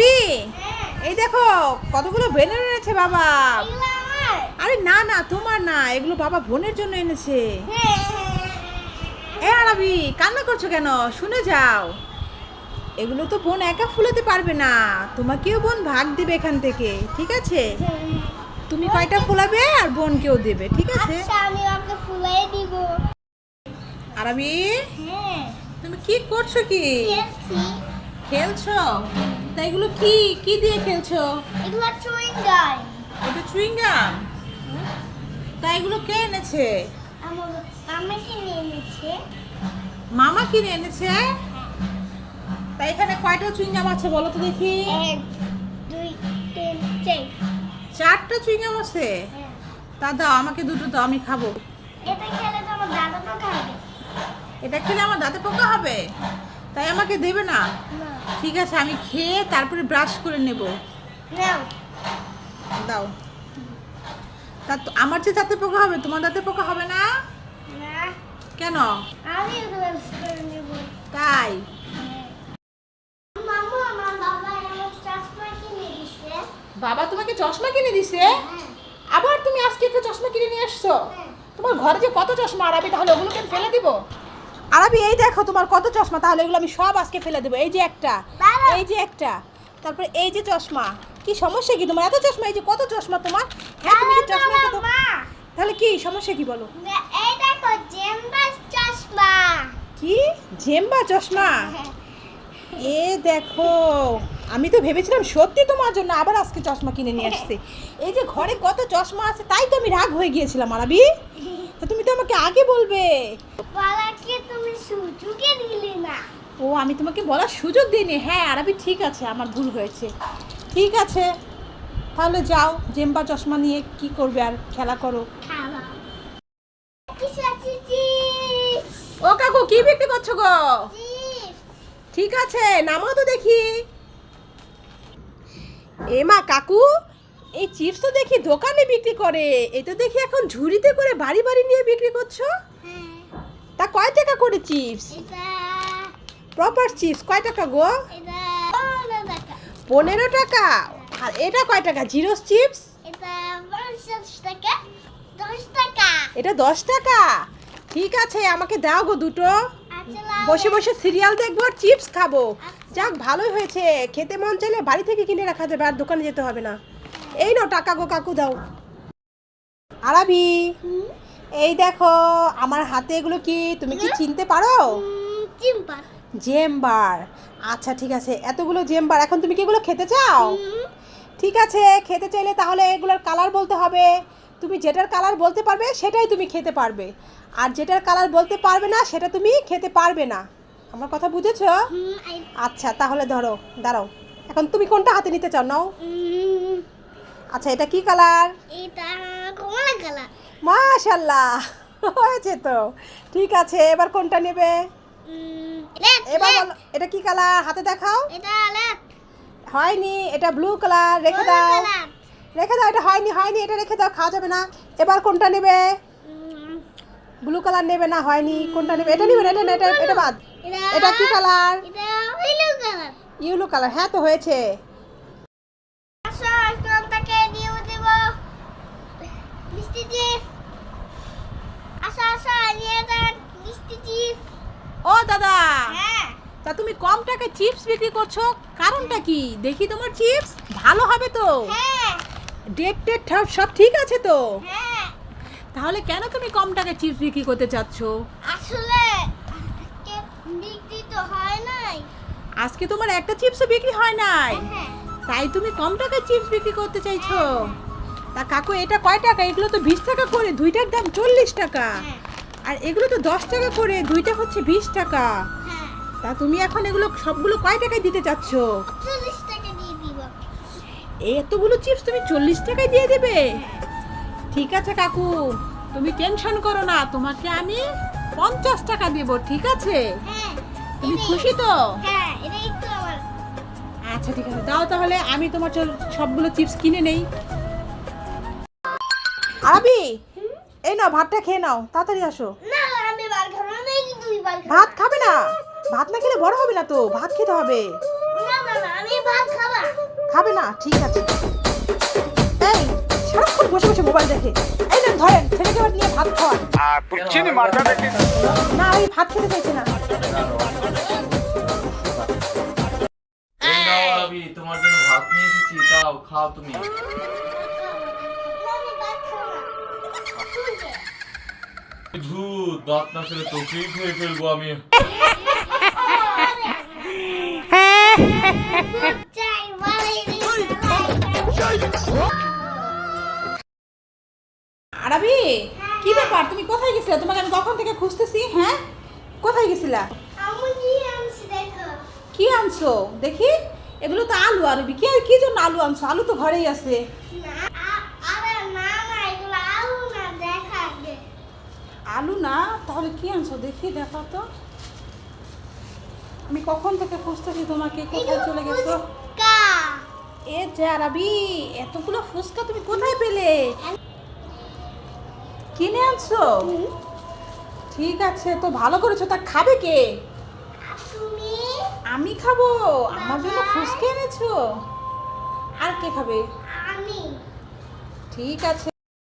আরবি এই দেখো কতগুলো বেলুন এনেছে বাবা। আরে না না তোমার না এগুলো বাবা বোনের জন্য এনেছে। এ আরবি কান্না করছ কেন? শুনে যাও। এগুলো তো বোন একা ফুলাতে পারবে না। তোমাকেও বোন ভাগ দেবে এখান থেকে ঠিক আছে? তুমি কয়টা ফুলাবে আর বোনকেও দেবে ঠিক আছে? আচ্ছা আমি ওকে ফুলাই দিব। আরবি হ্যাঁ। তুমি কি করছ কি? খেলছি? তা এগুলো কি কি দিয়ে খেলছো? এগুলো চুইং গাই এটা চুইংগাম? তা এগুলো কে এনেছে? আমি কিনে এনেছে? মামা কিনে এনেছে? তা এখানে কয়টা চুইং চুইংগাম আছে বলো তো দেখি। এক দুই তিন চার। চারটা চুইংগাম আছে? হ্যাঁ। তা দাও আমাকে দুটো দাও আমি খাব। এটা খেলে তো আমার দাদা তো খাবে। এটা খেলে আমার দাঁতে পোকা হবে? তাই আমাকে দেবে না? ঠিক আছে আমি খেয়ে তারপরে ব্রাশ করে নেব। দাও। তা আমার যে দাঁতে পোকা হবে তোমার দাঁতে পোকা হবে না? কেন? তাই? বাবা দিছে। বাবা তোমাকে চশমা কিনে দিছে? হ্যাঁ। আবার তুমি আজকে একটা চশমা কিনে নিয়ে আসছো? হ্যাঁ। তোমার ঘরে যে কত চশমা আরাবি তাহলে ওগুলোকে ফেলে দিব? আরাবি এই দেখো তোমার কত চশমা তাহলে এগুলো আমি সব আজকে ফেলে দেবো। এই যে একটা। এই যে একটা তারপরে এই যে চশমা। কি সমস্যা কি তোমার? এত চশমা এই যে কত চশমা তোমার? হ্যাঁ তুমি কি চশমা কত তাহলে কি সমস্যা কি বলো? এই দেখো জেম্বা চশমা। কি? জেম্বা চশমা? এ দেখো। আমি তো ভেবেছিলাম সত্যি তোমার জন্য আবার আজকে চশমা কিনে নিয়ে আসছে। এই যে ঘরে কত চশমা আছে তাই তো আমি রাগ হয়ে গিয়েছিলাম আরাবি। তো তুমি তো আমাকে আগে বলবে। তুমি দিলে না। ও আমি তোমাকে বলার সুযোগ দিইনি। হ্যাঁ আরাবি ঠিক আছে আমার ভুল হয়েছে। ঠিক আছে তাহলে যাও জেম্বা চশমা নিয়ে কি করবে আর খেলা করো। ও কাকু কি বিক্রি করছ গো? ঠিক আছে নামাও তো দেখি। এ মা কাকু এই চিপস তো দেখি দোকানে বিক্রি করে। তো দেখি এখন ঝুড়িতে করে বাড়ি বাড়ি নিয়ে বিক্রি করছ? হ্যাঁ। তা কয় টাকা করে চিপস? এটা প্রপার চিপস কয় টাকা গো? পনেরো টাকা। আর এটা কয় টাকা জিরো চিপস? এটা দশ টাকা। এটা ঠিক আছে আমাকে দাও গো দুটো। বসে বসে সিরিয়াল দেখব আর চিপস খাব। যাক ভালোই হয়েছে। খেতে মন চাইলে বাড়ি থেকে কিনে রাখা যাবে আর দোকানে যেতে হবে না। এই নাও টাকা গো কাকু দাও। আরাবি এই দেখো আমার হাতে এগুলো কি? তুমি কি চিনতে পারো? জেম্বার। আচ্ছা ঠিক আছে। এতগুলো জেম্বার এখন তুমি কি এগুলো খেতে চাও? ঠিক আছে খেতে চাইলে তাহলে এগুলোর কালার বলতে হবে। তুমি যেটার কালার বলতে পারবে সেটাই তুমি খেতে পারবে। আর যেটার কালার বলতে পারবে না সেটা তুমি খেতে পারবে না। আমার কথা বুঝেছ? আচ্ছা তাহলে ধরো দাঁড়াও। এখন তুমি কোনটা হাতে নিতে চাও? নাও। আচ্ছা এটা কি কালার এটা কমলা কালার মাশাল্লাহ হয়েছে তো। ঠিক আছে এবার কোনটা নেবে? এবার বলো এটা কি কালার হাতে দেখাও। এটা হয়নি এটা ব্লু কালার রেখে দাও। রেখে দাও এটা হয়নি হয়নি এটা রেখে দাও খাওয়া যাবে না। এবার কোনটা নেবে? ব্লু কালার নেবে না হয়নি কোনটা নেবে? এটা নেবে এটা এটা এটা বাদ। এটা কি কালার এটা হইল কালার ইউলো কালার হ্যাঁ তো হয়েছে। ও দাদা! হ্যাঁ। তা তুমি কম টাকায় চিপস বিক্রি করছ কারণটা কি? দেখি তোমার চিপস ভালো হবে তো? হ্যাঁ। ডেট টেট সব ঠিক আছে তো? হ্যাঁ। তাহলে কেন তুমি কম টাকায় চিপস বিক্রি করতে চাচ্ছ? আসলে বিক্রি তো হয় নাই। আজকে তোমার একটা চিপসও বিক্রি হয় নাই। হ্যাঁ তাই তুমি কম টাকায় চিপস বিক্রি করতে চাইছো? তা কাকু এটা কয় টাকা? এগুলো তো বিশ টাকা করে দুইটার দাম চল্লিশ টাকা। হ্যাঁ। আর এগুলো তো দশ টাকা করে দুইটা হচ্ছে বিশ টাকা। হ্যাঁ। তা তুমি এখন এগুলো সবগুলো কয় টাকায় দিতে চাচ্ছ চল্লিশ টাকা দিয়ে দিব এতগুলো চিপস তুমি চল্লিশ টাকায় দিয়ে দেবে? ঠিক আছে কাকু তুমি টেনশন করো না তোমাকে আমি পঞ্চাশ টাকা দেবো ঠিক আছে? হ্যাঁ তুমি খুশি তো? হ্যাঁ আচ্ছা ঠিক আছে দাও তাহলে আমি তোমার সবগুলো চিপস কিনে নেই। আরবি এই নাও ভাতটা খেয়ে নাও তাড়াতাড়ি আসো। ভাত খাবে না ভাত না? খেলে বড় হবে না তো ভাত খেতে হবে। না না না আমি ভাত খাবা খাবে না? ঠিক আছে। এই সারাক্ষণ বসে বসে মোবাইল দেখে। এই নেন ধরেন ছেলেকে এবার নিয়ে ভাত খাওয়ান। না ওই ভাত খেতে চাইছে না। তোমার জন্য ভাত নিয়ে এসেছি দাও খাও তুমি। আমি ধু দাঁত না ফেলে তোকেই খেয়ে ফেলব আমি। আরবি কি ব্যাপার? তুমি কোথায় গেছিলে? তোমাকে আমি কখন থেকে খুঁজতেছি হ্যাঁ? কোথায় গেছিলা? কি আনছি দেখো। এগুলো তো আলু আরবি। কি কি জন্য আলু আনছো? আলু তো ঘরেই আছে। আলু না তাহলে কি আনছো? দেখি দেখো তো। আমি কখন থেকে খুঁজতেছি তোমাকে? কোথায় চলে গেছো। এ জারাবি এতগুলো ফুচকা তুমি কোথায় পেলে? কিনে আনছো? ঠিক আছে তো ভালো করেছ তা খাবে কে? আমি খাব আমার জন্য ফুচকা এনেছো। আর কে খাবে? আমি। ঠিক আছে